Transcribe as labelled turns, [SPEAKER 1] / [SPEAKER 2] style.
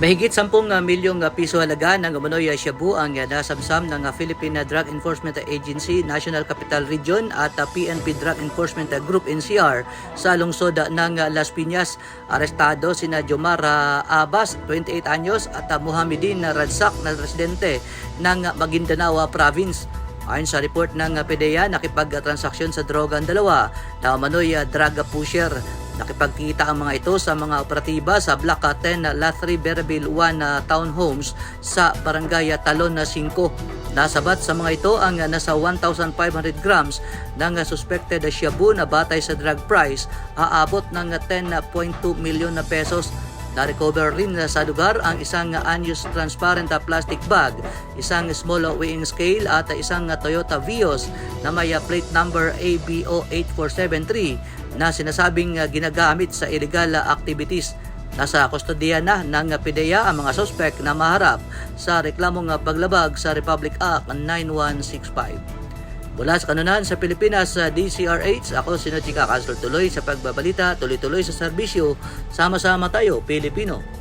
[SPEAKER 1] Mahigit 10 milyong ah, piso halaga ng umano'y ah, shabu ang ah, nasamsam ng ah, Philippine Drug Enforcement Agency, National Capital Region at ah, PNP Drug Enforcement Group NCR sa lungsod ah, ng ah, Las Piñas. Arestado sina Jomar ah, Abbas, 28 anyos at ah, Muhammadin Radsak na residente ng ah, Maguindanao ah, Province. Ayon sa report ng ah, PDEA, nakipag-transaksyon sa droga ang dalawa na umano'y ah, drug pusher. Nakipagkita ang mga ito sa mga operatiba sa Block 10 na Lathri Berbil 1 na townhomes sa Barangay Talon na 5. Nasabat sa mga ito ang ah, nasa 1,500 grams ng ah, suspected shabu na batay sa drug price aabot ng ah, 10.2 milyon na pesos na-recover rin sa lugar ang isang unused transparent plastic bag, isang small weighing scale at isang Toyota Vios na may plate number ABO 8473 na sinasabing ginagamit sa illegal activities. Nasa kustodiya na ng PDEA ang mga sospek na maharap sa reklamong paglabag sa Republic Act 9165. Mula sa kanunan sa Pilipinas sa DCRH, ako si Chika Castro tuloy sa pagbabalita, tuloy-tuloy sa serbisyo, sama-sama tayo, Pilipino.